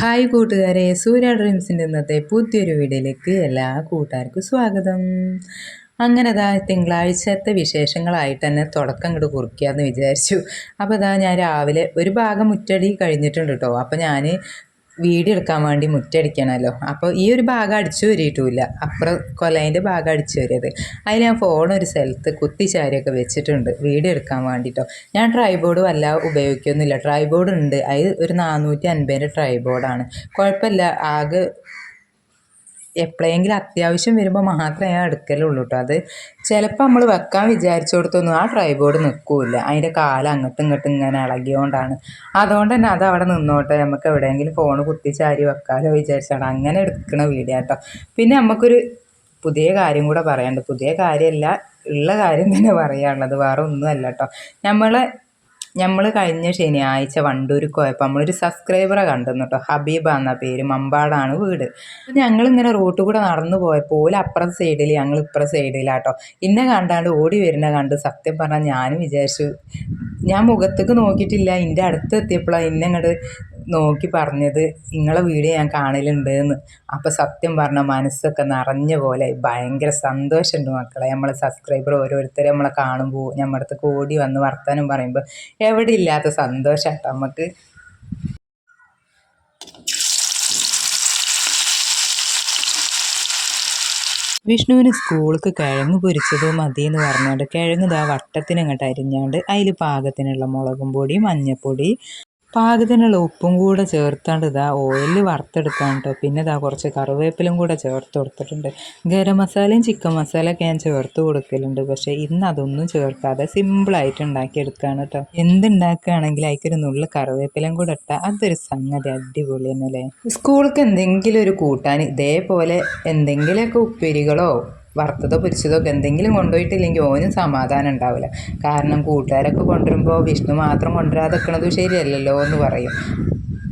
Hi കൂട്ടുകാരെ സൂര്യ ഡ്രീംസിന്റെ ഇന്നത്തെ പുതിയൊരു വീഡിയോയിലേക്ക് എല്ലാ കൂട്ടുകാർക്കും സ്വാഗതം. അങ്ങനെ അതാ തിങ്കളാഴ്ചത്തെ വിശേഷങ്ങളായിട്ട് തന്നെ തുടക്കം ഇങ്ങോട്ട് കുറിക്കാമെന്ന് വിചാരിച്ചു. അപ്പോൾ അതാ ഞാൻ രാവിലെ ഒരു ഭാഗം മുറ്റടി കഴിഞ്ഞിട്ടുണ്ട് കേട്ടോ. അപ്പോൾ ഞാൻ വീഡിയോ എടുക്കാൻ വേണ്ടി മുറ്റടിക്കണമല്ലോ. അപ്പോൾ ഈ ഒരു ഭാഗം അടിച്ചു വരിയിട്ടില്ല അപ്പുറം കൊലയിന്റെ ഭാഗം അടിച്ചു വരിയത് അതിൽ ഞാൻ ഫോൺ ഒരു സ്ഥലത്ത് കുത്തിച്ചാരിയൊക്കെ വെച്ചിട്ടുണ്ട്. വീഡിയോ എടുക്കാൻ വേണ്ടിയിട്ടോ ഞാൻ ട്രൈബോർഡ് വല്ല ഉപയോഗിക്കുന്നില്ല ട്രൈബോർഡ് ഉണ്ട്. അത് ഒരു നാനൂറ്റി അൻപതിന്റെ ട്രൈബോർഡാണ് കുഴപ്പമില്ല. ആകെ എപ്പോഴെങ്കിലും അത്യാവശ്യം വരുമ്പോൾ മാത്രമേ ഞാൻ എടുക്കലുള്ളൂ കേട്ടോ അത് ചിലപ്പോൾ നമ്മൾ വെക്കാൻ വിചാരിച്ചിടത്തൊന്നും ആ ട്രൈബോർഡ് നിൽക്കില്ല അതിന്റെ കാലം അങ്ങോട്ടും ഇങ്ങോട്ടും ഇങ്ങനെ ഇളകിയോണ്ടാണ്. അതുകൊണ്ട് തന്നെ അത് അവിടെ നിന്നോട്ടെ. നമുക്ക് എവിടെയെങ്കിലും ഫോൺ കുത്തിച്ചാരി വെക്കാലോ വിചാരിച്ചാണ്. അങ്ങനെ എടുക്കണ വീഡിയോ കേട്ടോ പിന്നെ നമുക്കൊരു പുതിയ കാര്യം കൂടെ പറയാനുണ്ട്. പുതിയ കാര്യമല്ല ഉള്ള കാര്യം തന്നെ പറയാനുള്ളത്. വേറെ ഒന്നുമല്ല കേട്ടോ നമ്മളെ നമ്മൾ കഴിഞ്ഞ ശനിയാഴ്ച വണ്ടൂർക്ക് പോയപ്പോൾ നമ്മളൊരു സബ്സ്ക്രൈബറെ കണ്ടെന്നു കേട്ടോ ഹബീബ എന്ന പേര് മമ്പാടാണ് വീട്. ഞങ്ങളിങ്ങനെ റോട്ടിൽ കൂടെ നടന്നു പോയപ്പോൾ ഓല അപ്പുറത്തെ സൈഡിൽ ഞങ്ങൾ ഇപ്പുറത്തെ സൈഡിലാട്ടോ ഇന്നെ കണ്ടാണ്ട് ഓടി വരുന്ന കണ്ട് സത്യം പറഞ്ഞാൽ ഞാനും വിചാരിച്ചു. ഞാൻ മുഖത്തേക്ക് നോക്കിയിട്ടില്ല. എന്റെ അടുത്ത് എത്തിയപ്പോഴാണ് ഇന്നെ നോക്കി പറഞ്ഞത് നിങ്ങളെ വീഡിയോ ഞാൻ കാണലുണ്ട് എന്ന് അപ്പോൾ സത്യം പറഞ്ഞ മനസ്സൊക്കെ നിറഞ്ഞ പോലെ ഭയങ്കര സന്തോഷമുണ്ട് മക്കളെ. നമ്മളെ സബ്സ്ക്രൈബർ ഓരോരുത്തരെ നമ്മളെ കാണുമ്പോൾ നമ്മുടെ അടുത്ത് ഓടി വന്ന് വർത്താനം പറയുമ്പോൾ എവിടെ ഇല്ലാത്ത സന്തോഷമാട്ടോ നമുക്ക് വിഷ്ണുവിന് സ്കൂൾക്ക് കിഴങ്ങ് പൊരിച്ചതോ മതി എന്ന് പറഞ്ഞുകൊണ്ട് കിഴങ്ങ് ഇതാ വട്ടത്തിനങ്ങോട്ട് അരിഞ്ഞാണ്ട് അതിൽ പാകത്തിനുള്ള മുളകും പൊടി മഞ്ഞൾപ്പൊടി പാകത്തിനുള്ള ഉപ്പും കൂടെ ചേർത്താണ്ട് ഇതാ ഓയിൽ വറുത്തെടുക്കാൻ കേട്ടോ പിന്നെ ഇതാ കുറച്ച് കറിവേപ്പിലും കൂടെ ചേർത്ത് കൊടുത്തിട്ടുണ്ട്. ഗരം മസാലയും ചിക്കൻ മസാലയൊക്കെ ഞാൻ ചേർത്ത് കൊടുക്കലുണ്ട്. പക്ഷേ ഇന്ന് അതൊന്നും ചേർക്കാതെ സിമ്പിളായിട്ട് ഉണ്ടാക്കിയെടുക്കുകയാണ് കേട്ടോ എന്തുണ്ടാക്കുകയാണെങ്കിൽ അതിക്കൊരു നുള്ളു കറിവേപ്പിലും കൂടെ ഇട്ടാൽ അതൊരു സംഗതി അടിപൊളി തന്നെയല്ലേ? സ്കൂൾക്ക് എന്തെങ്കിലും ഒരു കൂട്ടാൻ ഇതേപോലെ എന്തെങ്കിലുമൊക്കെ ഉപ്പേരികളോ വറുത്തതോ പൊരിച്ചതോ ഒക്കെ എന്തെങ്കിലും കൊണ്ടുപോയിട്ടില്ലെങ്കിൽ ഓനും സമാധാനം ഉണ്ടാവില്ല. കാരണം കൂട്ടുകാരൊക്കെ കൊണ്ടുവരുമ്പോൾ വിഷ്ണു മാത്രം കൊണ്ടുവരാതെ നിൽക്കുന്നത് ശരിയല്ലല്ലോ എന്ന് പറയും.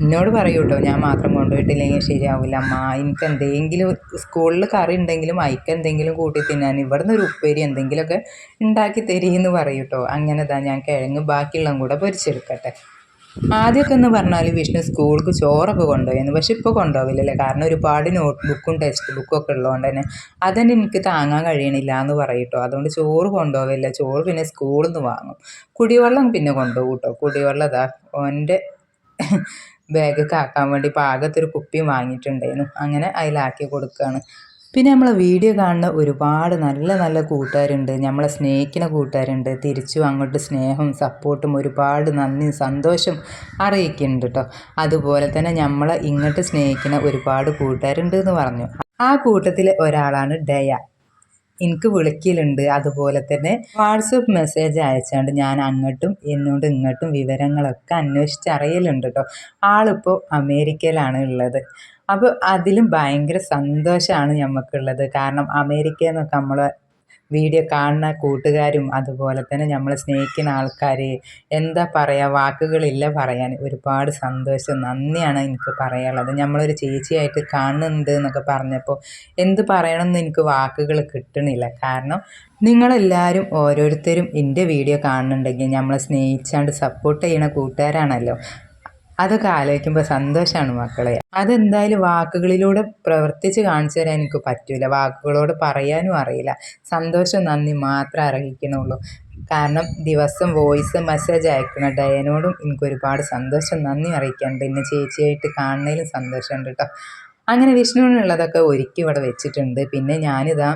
എന്നോട് പറയൂ കേട്ടോ ഞാൻ മാത്രം കൊണ്ടുപോയിട്ടില്ലെങ്കിൽ ശരിയാവില്ല. അമ്മ എനിക്ക് എന്തെങ്കിലും സ്കൂളിൽ കറി ഉണ്ടെങ്കിലും അയക്ക് എന്തെങ്കിലും കൂട്ടി തിന്നാൻ ഇവിടുന്ന് ഒരു ഉപ്പേരി എന്തെങ്കിലുമൊക്കെ ഉണ്ടാക്കി തരീന്ന് പറയൂ കേട്ടോ. അങ്ങനെ താ ഞാൻ കിഴങ്ങ് ബാക്കിയുള്ളതും കൂടെ പൊരിച്ചെടുക്കട്ടെ. ആദ്യമൊക്കെ എന്ന് പറഞ്ഞാൽ വിഷ്ണു സ്കൂൾക്ക് ചോറൊക്കെ കൊണ്ടുപോയിരുന്നു. പക്ഷെ ഇപ്പോൾ കൊണ്ടുപോകില്ലല്ലേ കാരണം ഒരുപാട് നോട്ട് ബുക്കും ടെക്സ്റ്റ് ബുക്കും ഒക്കെ ഉള്ളതുകൊണ്ട് തന്നെ അതന്നെ എനിക്ക് താങ്ങാൻ കഴിയണില്ല എന്ന് പറയട്ടോ. അതുകൊണ്ട് ചോറ് കൊണ്ടുപോകില്ല ചോറ് പിന്നെ സ്കൂളിൽ നിന്ന് വാങ്ങും. കുടിവെള്ളം പിന്നെ കൊണ്ടുപോകും കേട്ടോ. കുടിവെള്ളം അതാ ഓന്റെ ബാഗ് കാക്കാൻ വേണ്ടി പാകത്തൊരു കുപ്പിയും വാങ്ങിയിട്ടുണ്ടായിരുന്നു. അങ്ങനെ അതിലാക്കി കൊടുക്കുകയാണ് പിന്നെ നമ്മളെ വീഡിയോ കാണുന്ന ഒരുപാട് നല്ല നല്ല കൂട്ടുകാരുണ്ട്. നമ്മളെ സ്നേഹിക്കുന്ന കൂട്ടുകാരുണ്ട്. തിരിച്ചും അങ്ങോട്ട് സ്നേഹവും സപ്പോർട്ടും ഒരുപാട് നന്ദിയും സന്തോഷം അറിയിക്കുന്നുണ്ട് കേട്ടോ അതുപോലെ തന്നെ നമ്മളെ ഇങ്ങോട്ട് സ്നേഹിക്കുന്ന ഒരുപാട് കൂട്ടുകാരുണ്ട് എന്ന് പറഞ്ഞു. ആ കൂട്ടത്തിലെ ഒരാളാണ് ഡയ എനിക്ക് വിളിക്കലുണ്ട്. അതുപോലെ തന്നെ വാട്സപ്പ് മെസ്സേജ് അയച്ചുകൊണ്ട് ഞാൻ അങ്ങോട്ടും എന്നോട് ഇങ്ങോട്ടും വിവരങ്ങളൊക്കെ അന്വേഷിച്ച് അറിയലുണ്ട് കേട്ടോ ആളിപ്പോൾ അമേരിക്കയിലാണ് ഉള്ളത്. അപ്പോൾ അതിലും ഭയങ്കര സന്തോഷമാണ് നമുക്കുള്ളത് കാരണം അമേരിക്കയിൽ നിന്നൊക്കെ നമ്മൾ വീഡിയോ കാണുന്ന കൂട്ടുകാരും അതുപോലെ തന്നെ നമ്മൾ സ്നേഹിക്കുന്ന ആൾക്കാർ എന്താ പറയുക വാക്കുകളില്ല പറയാൻ. ഒരുപാട് സന്തോഷം. നന്ദിയാണ് എനിക്ക് പറയാനുള്ളത്. നമ്മളൊരു ചേച്ചിയായിട്ട് കാണുന്നുണ്ട് എന്നൊക്കെ പറഞ്ഞപ്പോൾ എന്ത് പറയണമെന്ന് എനിക്ക് വാക്കുകൾ കിട്ടണില്ല. കാരണം നിങ്ങളെല്ലാവരും ഓരോരുത്തരും എന്റെ വീഡിയോ കാണുന്നുണ്ടെങ്കിൽ നമ്മളെ സ്നേഹിച്ചാണ്ട് സപ്പോർട്ട് ചെയ്യണ കൂട്ടുകാരാണല്ലോ. അതൊക്കെ ആലോചിക്കുമ്പോൾ സന്തോഷമാണ് മക്കളെ. അതെന്തായാലും വാക്കുകളിലൂടെ പ്രവർത്തിച്ച് കാണിച്ചു തരാൻ എനിക്ക് പറ്റൂല. വാക്കുകളോട് പറയാനും അറിയില്ല. സന്തോഷം നന്ദി മാത്രം അറിയിക്കണുള്ളൂ കാരണം ദിവസം വോയിസ് മെസ്സേജ് അയക്കുന്ന ഡയനോടും എനിക്ക് ഒരുപാട് സന്തോഷം നന്ദി അറിയിക്കാനുണ്ട്. എന്നെ ചേച്ചിയായിട്ട് കാണുന്നതിലും സന്തോഷമുണ്ട് കേട്ടോ. അങ്ങനെ വിഷ്ണുവിനുള്ളതൊക്കെ ഒരുക്കി ഇവിടെ വെച്ചിട്ടുണ്ട്. പിന്നെ ഞാനിതാ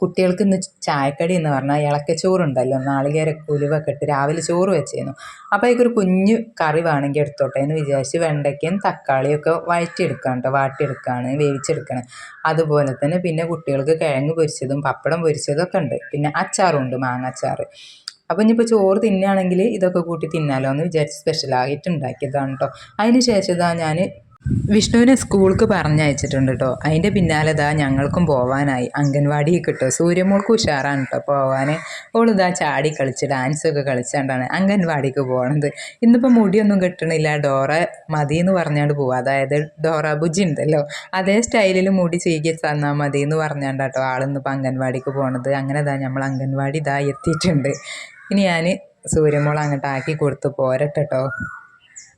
കുട്ടികൾക്ക് ഇന്ന് ചായക്കടി എന്ന് പറഞ്ഞാൽ ഇളക്കച്ചോറുണ്ടല്ലോ നാളികേര ഉലുവൊക്കെ ഇട്ട് രാവിലെ ചോറ് വെച്ചിരുന്നു അപ്പോൾ അതിക്കൊരു കുഞ്ഞു കറി വേണമെങ്കിൽ എടുത്തോട്ടെ എന്ന് വിചാരിച്ച് വെണ്ടയ്ക്കയും തക്കാളിയൊക്കെ വഴറ്റിയെടുക്കുകയാണ് കേട്ടോ. വാട്ടിയെടുക്കുകയാണ് വേവിച്ചെടുക്കണം. അതുപോലെ തന്നെ പിന്നെ കുട്ടികൾക്ക് കിഴങ്ങ് പൊരിച്ചതും പപ്പടം പൊരിച്ചതും ഒക്കെ ഉണ്ട്. പിന്നെ അച്ചാറുണ്ട് മാങ്ങ അച്ചാർ അപ്പോൾ ഇനിയിപ്പോൾ ചോറ് തിന്നുകയാണെങ്കിൽ ഇതൊക്കെ കൂട്ടി തിന്നാലോ എന്ന് വിചാരിച്ച് സ്പെഷ്യലായിട്ട് ഉണ്ടാക്കിയതാണ് കേട്ടോ. അതിന് ശേഷം ഞാൻ വിഷ്ണുവിനെ സ്കൂൾക്ക് പറഞ്ഞയച്ചിട്ടുണ്ട് കേട്ടോ അതിന്റെ പിന്നാലെ ഇതാ ഞങ്ങൾക്കും പോവാനായി. അംഗൻവാടി കിട്ടും. സൂര്യമോൾക്ക് ഉഷാറാണ് കേട്ടോ പോവാൻ ഓളിതാ ചാടി കളിച്ച് ഡാൻസൊക്കെ കളിച്ചാണ്ടാണ് അംഗൻവാടിക്ക് പോകണത് ഇന്നിപ്പോൾ മുടിയൊന്നും കിട്ടണില്ല. ഡോറ മതി എന്ന് പറഞ്ഞാണ്ട് പോവുക അതായത് ഡോറ ബുജി ഉണ്ടല്ലോ അതേ സ്റ്റൈലിൽ മുടി ചീകി തന്നാൽ മതി എന്ന് പറഞ്ഞാണ്ട് കേട്ടോ ആളിന്നിപ്പോൾ അംഗൻവാടിക്ക് പോകണത് അങ്ങനെ ഇതാ നമ്മൾ അംഗൻവാടി ഇതാ എത്തിയിട്ടുണ്ട്. ഇനി ഞാൻ സൂര്യമോൾ അങ്ങോട്ട് ആക്കി കൊടുത്ത് പോരട്ടെ കേട്ടോ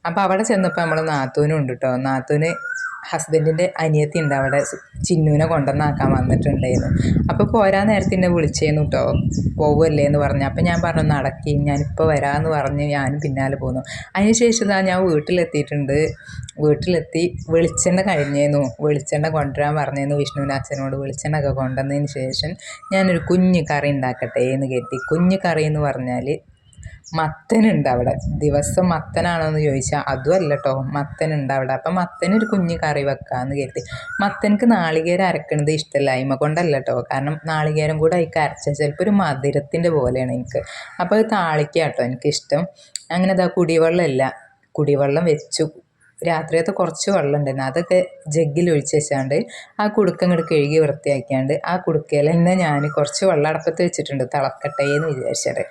അപ്പോൾ അവിടെ ചെന്നപ്പോൾ നമ്മൾ നാത്തൂനും ഉണ്ട് കേട്ടോ നാത്തൂന് ഹസ്ബൻഡിന്റെ അനിയത്തി ഉണ്ട് അവിടെ ചിന്നുവിനെ കൊണ്ടുവന്നാക്കാൻ വന്നിട്ടുണ്ടായിരുന്നു. അപ്പോൾ പോരാൻ നേരത്തെ എന്നെ വിളിച്ചേന്നു കേട്ടോ പോവുമല്ലേ എന്ന് പറഞ്ഞു. അപ്പോൾ ഞാൻ പറഞ്ഞു നടക്കി. ഞാനിപ്പോൾ വരാമെന്ന് പറഞ്ഞ് ഞാനും പിന്നാലെ പോന്നു. അതിനുശേഷം ഞാൻ വീട്ടിലെത്തിയിട്ടുണ്ട്. വീട്ടിലെത്തി വെളിച്ചെണ്ണ കഴിഞ്ഞേന്നു. വെളിച്ചെണ്ണ കൊണ്ടുവരാൻ പറഞ്ഞേന്നു വിഷ്ണുവിന്റെ അച്ഛനോട് വെളിച്ചെണ്ണ ഒക്കെ കൊണ്ടുവന്നതിന് ശേഷം ഞാനൊരു കുഞ്ഞ് കറി ഉണ്ടാക്കട്ടെ എന്ന് കരുതി. കുഞ്ഞു കറി എന്ന് പറഞ്ഞാൽ മത്തനുണ്ട് അവിടെ. ദിവസം മത്തനാണോ എന്ന് ചോദിച്ചാൽ അതും അല്ല കേട്ടോ മത്തനുണ്ട് അവിടെ. അപ്പം മത്തനൊരു കുഞ്ഞ് കറി വെക്കാമെന്ന് കരുതി. മത്തനക്ക് നാളികേരം അരക്കണത് ഇഷ്ടമില്ലായ്മ കൊണ്ടല്ല കേട്ടോ കാരണം നാളികേരം കൂടെ അതിക്ക് അരച്ചാൽ ചിലപ്പോൾ ഒരു മധുരത്തിന്റെ പോലെയാണ് എനിക്ക്. അപ്പോൾ അത് താളിക്കുക കേട്ടോ എനിക്കിഷ്ടം. അങ്ങനെ അതാ കുടിവെള്ളമല്ല. കുടിവെള്ളം വെച്ചു. രാത്രിയത്തെ കുറച്ച് വെള്ളം ഉണ്ടായിരുന്നു അതൊക്കെ ജഗ്ഗിൽ ഒഴിച്ച് വെച്ചാണ്ട് ആ കുടുക്ക ഇങ്ങോട്ട് കഴുകി വൃത്തിയാക്കിയാണ്ട് ആ കുടുക്കയിൽ തന്നെ ഞാൻ കുറച്ച് വെള്ളം അടപ്പത്ത് വെച്ചിട്ടുണ്ട്. തിളക്കട്ടെ എന്ന് വിചാരിച്ചത്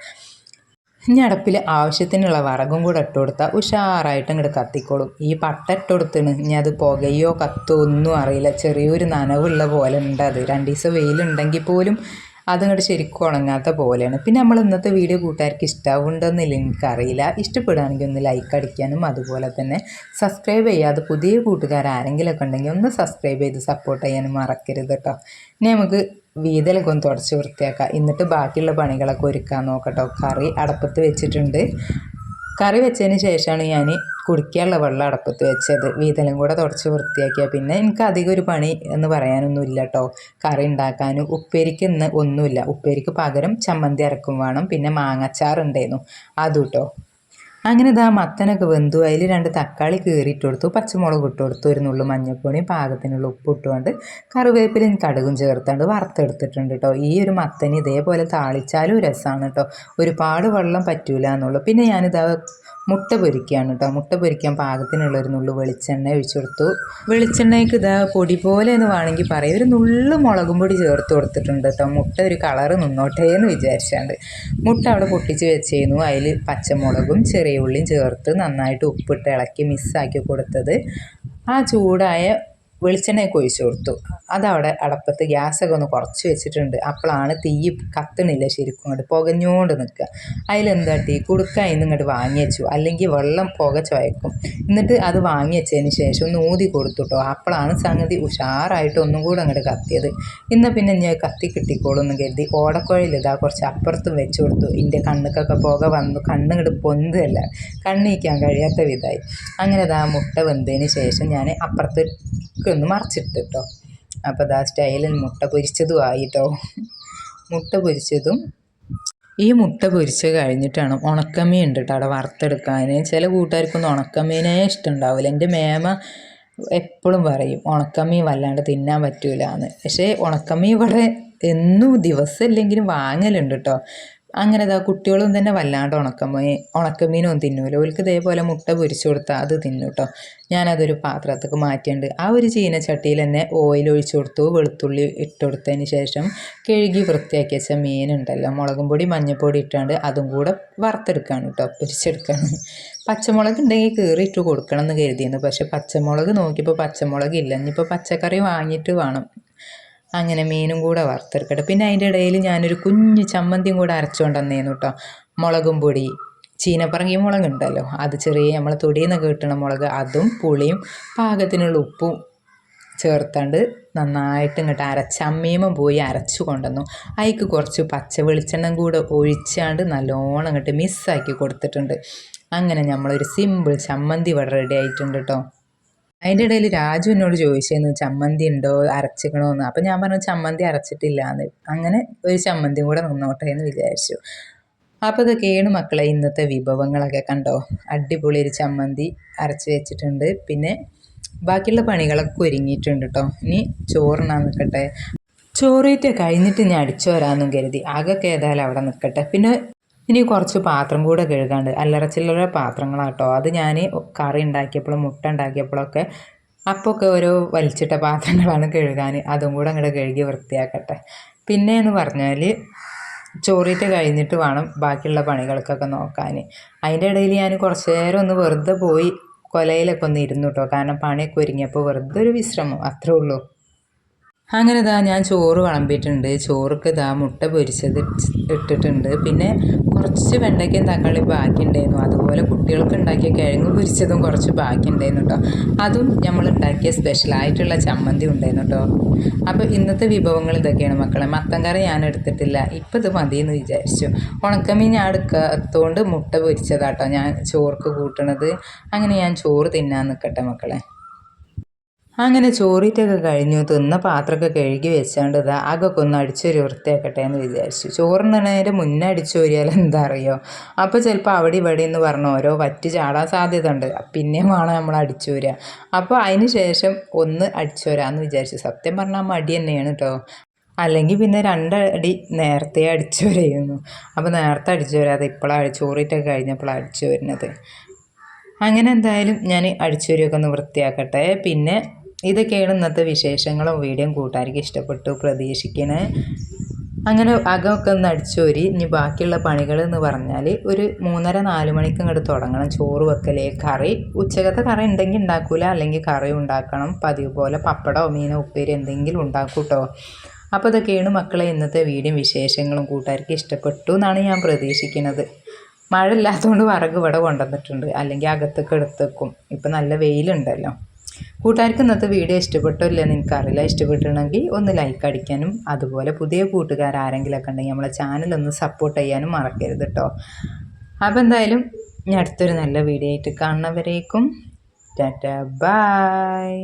ഇനി അടപ്പിൽ ആവശ്യത്തിനുള്ള വറകും കൂടെ ഇട്ട് കൊടുത്താൽ ഉഷാറായിട്ട് ഇങ്ങോട്ട് കത്തിക്കോളും. ഈ പട്ട ഇട്ട് കൊടുത്തിന് ഇനി അത് പുകയോ കത്തോ ഒന്നും അറിയില്ല. ചെറിയൊരു നനവുള്ള പോലെ ഉണ്ട് അത്. രണ്ട് ദിവസം വെയിലുണ്ടെങ്കിൽ പോലും അതങ്ങോട്ട് ശരിക്കും ഉണങ്ങാത്ത പോലെയാണ്. പിന്നെ നമ്മൾ ഇന്നത്തെ വീഡിയോ കൂട്ടുകാർക്ക് ഇഷ്ടമാവുണ്ടെന്നില്ല എനിക്കറിയില്ല. ഇഷ്ടപ്പെടുകയാണെങ്കിൽ ഒന്ന് ലൈക്ക് അടിക്കാനും അതുപോലെ തന്നെ സബ്സ്ക്രൈബ് ചെയ്യാതെ പുതിയ കൂട്ടുകാർ ആരെങ്കിലുമൊക്കെ ഉണ്ടെങ്കിൽ ഒന്ന് സബ്സ്ക്രൈബ് ചെയ്ത് സപ്പോർട്ട് ചെയ്യാനും മറക്കരുത് കേട്ടോ ഇനി നമുക്ക് വീതലൊക്കെ ഒന്ന് തുടച്ച് വൃത്തിയാക്കാം. എന്നിട്ട് ബാക്കിയുള്ള പണികളൊക്കെ ഒരുക്കാൻ നോക്കട്ടോ. കറി അടപ്പത്ത് വെച്ചിട്ടുണ്ട്. കറി വെച്ചതിന് ശേഷമാണ് ഞാൻ കുടിക്കാനുള്ള വെള്ളം അടപ്പത്ത് വെച്ചത്. വീതലും കൂടെ തുടച്ച് വൃത്തിയാക്കിയ. പിന്നെ എനിക്ക് അധികം ഒരു പണി എന്ന് പറയാനൊന്നും ഇല്ല കേട്ടോ കറി ഉണ്ടാക്കാനും ഉപ്പേരിക്ക് ഇന്ന് ഒന്നുമില്ല. ഉപ്പേരിക്ക് പകരം ചമ്മന്തി അരക്കും വേണം. പിന്നെ മാങ്ങച്ചാറുണ്ടായിരുന്നു. അതും കേട്ടോ അങ്ങനെ ഇതാ മത്തനൊക്കെ വെന്തു. അതിൽ രണ്ട് തക്കാളി കീറിയിട്ട് കൊടുത്തു. പച്ചമുളക് ഇട്ട് കൊടുത്തു. ഒരു നുള്ളു മഞ്ഞൾപ്പൊടി പാകത്തിനുള്ള ഉപ്പ് ഇട്ടുകൊണ്ട് കറിവേപ്പിലും കടുകും ചേർത്താണ്ട് വറുത്തെടുത്തിട്ടുണ്ട് കേട്ടോ ഈ ഒരു മത്തന് ഇതേപോലെ താളിച്ചാലും രസമാണ് കേട്ടോ ഒരുപാട് വെള്ളം പറ്റൂല എന്നുള്ളൂ. പിന്നെ ഞാനിതാ മുട്ട പൊരിക്കുകയാണ് കേട്ടോ മുട്ട പൊരിക്കാൻ പാകത്തിനുള്ള ഒരു നുള്ളു വെളിച്ചെണ്ണ ഒഴിച്ചു കൊടുത്തു. വെളിച്ചെണ്ണയ്ക്ക് ഇതാ പൊടി പോലെ എന്ന് വേണമെങ്കിൽ പറയും. ഒരു നുള്ളു മുളകും പൊടി ചേർത്ത് കൊടുത്തിട്ടുണ്ട് കേട്ടോ മുട്ട ഒരു കളറ് നിന്നോട്ടേ എന്ന് വിചാരിച്ചാണ്ട്. മുട്ട അവിടെ പൊട്ടിച്ച് വെച്ചിരുന്നു. അതിൽ പച്ചമുളകും ചെറിയ ഉള്ളിയും ചേർത്ത് നന്നായിട്ട് ഉപ്പിട്ട് ഇളക്കി മിസ്സാക്കി കൊടുത്തത്. ആ ചൂടായ വെളിച്ചെണ്ണയൊക്കെ ഒഴിച്ചു കൊടുത്തു. അതവിടെ അടപ്പത്ത് ഗ്യാസൊക്കെ ഒന്ന് കുറച്ച് വെച്ചിട്ടുണ്ട്. അപ്പോഴാണ് തീ കത്തണില്ല ശരിക്കും ഇങ്ങോട്ട് പുകഞ്ഞുകൊണ്ട് നിൽക്കുക അതിലെന്താ തീ കുടുക്കായി ഇങ്ങോട്ട് വാങ്ങി വെച്ചു. അല്ലെങ്കിൽ വെള്ളം പുക ചുവയ്ക്കും എന്നിട്ട് അത് വാങ്ങി വെച്ചതിന് ശേഷം ഒന്ന് ഊതി കൊടുത്തു കേട്ടോ അപ്പോഴാണ് സംഗതി ഉഷാറായിട്ട് ഒന്നും കൂടെ അങ്ങോട്ട് കത്തിയത്. ഇന്ന് പിന്നെ ഞാൻ കത്തി കിട്ടിക്കോളും എന്ന് കരുതി ഓടക്കുഴയിൽ ഇതാ കുറച്ച് അപ്പുറത്തും വെച്ചു കൊടുത്തു. എന്റെ കണ്ണുക്കൊക്കെ പുക വന്നു. കണ്ണിങ്ങോട്ട് പൊന്തല്ല. കണ്ണീക്കാൻ കഴിയാത്ത വിധമായി. അങ്ങനെ ഇതാ മുട്ട വെന്തതിന് ശേഷം ഞാൻ അപ്പുറത്ത് ഒക്കെ ഒന്ന് മറിച്ചിട്ട് കേട്ടോ അപ്പോൾ അതാ സ്റ്റൈലിൽ മുട്ട പൊരിച്ചതും ആയിട്ടോ. മുട്ട പൊരിച്ചതും ഈ മുട്ട പൊരിച്ച് കഴിഞ്ഞിട്ടാണ് ഉണക്കമീൻ ഉണ്ട് കേട്ടോ അവിടെ വറുത്തെടുക്കാൻ. ചില കൂട്ടുകാർക്കൊന്നും ഉണക്കമീനേ ഇഷ്ടമുണ്ടാവില്ല. എന്റെ മേമ എപ്പോഴും പറയും ഉണക്കമീൻ വല്ലാണ്ട് തിന്നാൻ പറ്റൂല എന്ന് പക്ഷേ ഉണക്കമീൻ ഇവിടെ എന്നും ദിവസം ഇല്ലെങ്കിലും വാങ്ങലുണ്ട് കേട്ടോ. അങ്ങനെ ഇതാ കുട്ടികളും തന്നെ വല്ലാണ്ട് ഉണക്കമീൻ ഉണക്കമീനും തിന്നൂല. ഓൽക്ക് ഇതേപോലെ മുട്ട പൊരിച്ചു കൊടുത്താൽ അത് തിന്നു കേട്ടോ ഞാനതൊരു പാത്രത്തേക്ക് മാറ്റിയിട്ടുണ്ട് ആ ഒരു ചീനച്ചട്ടിയിൽ തന്നെ ഓയിൽ ഒഴിച്ചു കൊടുത്തു. വെളുത്തുള്ളി ഇട്ട് കൊടുത്തതിന് ശേഷം കഴുകി വൃത്തിയാക്കി വെച്ച മീനുണ്ടല്ലോ. മുളകും പൊടി മഞ്ഞൾപ്പൊടി ഇട്ടാണ്ട് അതും കൂടെ വറുത്തെടുക്കുകയാണ് കേട്ടോ പൊരിച്ചെടുക്കുകയാണ് പച്ചമുളക് ഉണ്ടെങ്കിൽ കീറിയിട്ട് കൊടുക്കണം എന്ന് കരുതിയിരുന്നു പക്ഷേ പച്ചമുളക് നോക്കിയപ്പോൾ പച്ചമുളക് ഇല്ല. ഇനിയിപ്പോൾ പച്ചക്കറി വാങ്ങിയിട്ട് വേണം. അങ്ങനെ മീനും കൂടെ വറുത്തെടുക്കട്ടെ. പിന്നെ അതിന്റെ ഇടയിൽ ഞാനൊരു കുഞ്ഞ് ചമ്മന്തിയും കൂടെ അരച്ചുകൊണ്ട് വന്നേന്നു കേട്ടോ മുളകും പൊടി ചീനപ്പറങ്ങി മുളക് ഉണ്ടല്ലോ അത് ചെറിയ നമ്മൾ തൊടിയിൽ നിന്ന് കിട്ടണ മുളക് അതും പുളിയും പാകത്തിനുള്ള ഉപ്പും ചേർത്തണ്ട് നന്നായിട്ട് ഇങ്ങോട്ട് അരച്ച് അമ്മീമം പോയി അരച്ചു കൊണ്ടുവന്നു. അതിക്ക് കുറച്ച് പച്ച വെളിച്ചെണ്ണം കൂടെ ഒഴിച്ചാണ്ട് നല്ലോണം ഇങ്ങോട്ട് മിസ്സാക്കി കൊടുത്തിട്ടുണ്ട്. അങ്ങനെ നമ്മളൊരു സിമ്പിൾ ചമ്മന്തി വട റെഡി ആയിട്ടുണ്ട് കേട്ടോ അതിന്റെ ഇടയിൽ രാജു എന്നോട് ചോദിച്ചിരുന്നു ചമ്മന്തി ഉണ്ടോ? അരച്ചിക്കണോ എന്ന് അപ്പം ഞാൻ പറഞ്ഞു ചമ്മന്തി അരച്ചിട്ടില്ല എന്ന് അങ്ങനെ ഒരു ചമ്മന്തിയും കൂടെ നിന്നോട്ടെ എന്ന് വിചാരിച്ചു അപ്പോൾ ഇതൊക്കെയാണ് മക്കളെ ഇന്നത്തെ വിഭവങ്ങളൊക്കെ കണ്ടോ? അടിപൊളി ഒരു ചമ്മന്തി അരച്ച് വെച്ചിട്ടുണ്ട്. പിന്നെ ബാക്കിയുള്ള പണികളൊക്കെ ഒരുങ്ങിയിട്ടുണ്ട് കേട്ടോ ഇനി ചോറിനാ നിൽക്കട്ടെ ചോറേറ്റ് കഴിഞ്ഞിട്ട് ഞാൻ അടിച്ചു വരാമെന്നും കരുതി. ആകെ ഏതായാലും അവിടെ നിൽക്കട്ടെ പിന്നെ ഇനി കുറച്ച് പാത്രം കൂടെ കഴുകാണ്ട് അല്ലറ ചില്ലറ പാത്രങ്ങളാട്ടോ. അത് ഞാൻ കറി ഉണ്ടാക്കിയപ്പോഴും മുട്ട ഉണ്ടാക്കിയപ്പോഴൊക്കെ അപ്പൊക്കെ ഓരോ വലിച്ചിട്ട പാത്രങ്ങളാണ് കഴുകാൻ അതും കൂടെ അങ്ങോട്ട് കഴുകി വൃത്തിയാക്കട്ടെ. പിന്നെ എന്ന് പറഞ്ഞാൽ ചോറിയിട്ട് കഴിഞ്ഞിട്ട് വേണം ബാക്കിയുള്ള പണികൾക്കൊക്കെ നോക്കാൻ അതിന്റെ ഇടയിൽ ഞാൻ കുറച്ച് നേരം ഒന്ന് വെറുതെ പോയി കൊലയിലൊക്കെ ഒന്ന് ഇരുന്നു കേട്ടോ കാരണം പണിയൊക്കെ ഒരുങ്ങിയപ്പോൾ വെറുതെ ഒരു വിശ്രമം. അത്രേ ഉള്ളൂ. അങ്ങനെ ഇതാ ഞാൻ ചോറ് വിളമ്പിയിട്ടുണ്ട്. ചോറൊക്കെ ഇതാ മുട്ട പൊരിച്ചത് ഇട്ടിട്ടുണ്ട്. പിന്നെ കുറച്ച് വെണ്ടയ്ക്കയും തക്കാളി ബാക്കി ഉണ്ടായിരുന്നു അതുപോലെ കുട്ടികൾക്ക് ഉണ്ടാക്കിയ കിഴങ്ങ് പൊരിച്ചതും കുറച്ച് ബാക്കി ഉണ്ടായിരുന്നു കേട്ടോ അതും നമ്മൾ ഉണ്ടാക്കിയ സ്പെഷ്യലായിട്ടുള്ള ചമ്മന്തി ഉണ്ടായിരുന്നു കേട്ടോ അപ്പോൾ ഇന്നത്തെ വിഭവങ്ങൾ ഇതൊക്കെയാണ് മക്കളെ. മത്തൻ കറി ഞാൻ എടുത്തിട്ടില്ല. ഇപ്പം ഇത് മതിയെന്ന് വിചാരിച്ചു. ഉണക്കമീൻ ഞാൻ എടുക്കാത്തതുകൊണ്ട് മുട്ട പൊരിച്ചതാട്ടോ ഞാൻ ചോർക്ക് കൂട്ടണത്. അങ്ങനെ ഞാൻ ചോറ് തിന്നാൻ നിൽക്കട്ടെ മക്കളെ. അങ്ങനെ ചോറിറ്റൊക്കെ കഴിഞ്ഞു തിന്ന പാത്രമൊക്കെ കഴുകി വെച്ചാണ്ട് ഇതാ അകൊക്കെ ഒന്ന് അടിച്ചൊരു വൃത്തിയാക്കട്ടെ എന്ന് വിചാരിച്ചു. ചോറിനേരം മുന്നേ അടിച്ചോരിയാൽ എന്താ അറിയോ അപ്പോൾ ചിലപ്പോൾ അവിടെ ഇവിടെ എന്ന് പറഞ്ഞ ഓരോ വറ്റ് ചാടാൻ സാധ്യത ഉണ്ട് പിന്നെയും വേണം നമ്മൾ അടിച്ചോരുക അപ്പോൾ അതിന് ശേഷം ഒന്ന് അടിച്ചോരാന്ന് വിചാരിച്ചു. സത്യം പറഞ്ഞാൽ മടി തന്നെയാണ് കേട്ടോ അല്ലെങ്കിൽ പിന്നെ രണ്ടടി നേരത്തെ അടിച്ചു അപ്പോൾ നേരത്തെ അടിച്ചു വരാതെ ഇപ്പോഴാണ് ചോറിട്ടൊക്കെ കഴിഞ്ഞപ്പോഴാണ് അടിച്ചു വരുന്നത് അങ്ങനെ എന്തായാലും ഞാൻ അടിച്ചു വരികയൊക്കെ ഒന്ന് വൃത്തിയാക്കട്ടെ. പിന്നെ ഇതൊക്കെയാണ് ഇന്നത്തെ വിശേഷങ്ങളും. വീഡിയോ കൂട്ടുകാർക്ക് ഇഷ്ടപ്പെട്ടു പ്രതീക്ഷിക്കണേ. അങ്ങനെ അകമൊക്കെ ഒന്ന് അടിച്ചോരി ഇനി ബാക്കിയുള്ള പണികൾ എന്ന് പറഞ്ഞാൽ ഒരു മൂന്നര നാല് മണിക്ക് ഇങ്ങോട്ട് തുടങ്ങണം. ചോറ് വെക്കൽ കറി. ഉച്ചകത്തെ കറി ഉണ്ടെങ്കിൽ ഉണ്ടാക്കൂല അല്ലെങ്കിൽ കറി ഉണ്ടാക്കണം. പതിവ് പോലെ പപ്പടമോ മീനോ ഉപ്പേരി എന്തെങ്കിലും ഉണ്ടാക്കും കേട്ടോ അപ്പോൾ ഇതൊക്കെയാണ് മക്കളെ ഇന്നത്തെ വീടും വിശേഷങ്ങളും. കൂട്ടുകാർക്ക് ഇഷ്ടപ്പെട്ടു എന്നാണ് ഞാൻ പ്രതീക്ഷിക്കുന്നത് മഴ ഇല്ലാത്തതുകൊണ്ട് വിറക് ഇവിടെ കൊണ്ടുവന്നിട്ടുണ്ട്. അല്ലെങ്കിൽ അകത്തൊക്കെ എടുത്തേക്കും ഇപ്പം നല്ല വെയിലുണ്ടല്ലോ. കൂട്ടുകാർക്ക് ഇന്നത്തെ വീഡിയോ ഇഷ്ടപ്പെട്ടോ ഇല്ലെന്ന് എനിക്കറിയില്ല. ഇഷ്ടപ്പെട്ടിട്ടുണ്ടെങ്കിൽ ഒന്ന് ലൈക്ക് അടിക്കാനും അതുപോലെ പുതിയ കൂട്ടുകാർ ആരെങ്കിലുമൊക്കെ ഉണ്ടെങ്കിൽ നമ്മളെ ചാനൽ ഒന്ന് സപ്പോർട്ട് ചെയ്യാനും മറക്കരുത് കേട്ടോ അപ്പോൾ എന്തായാലും ഞാൻ അടുത്തൊരു നല്ല വീഡിയോ ആയിട്ട് കാണുന്നവരേക്കും. ടാറ്റ ബായ്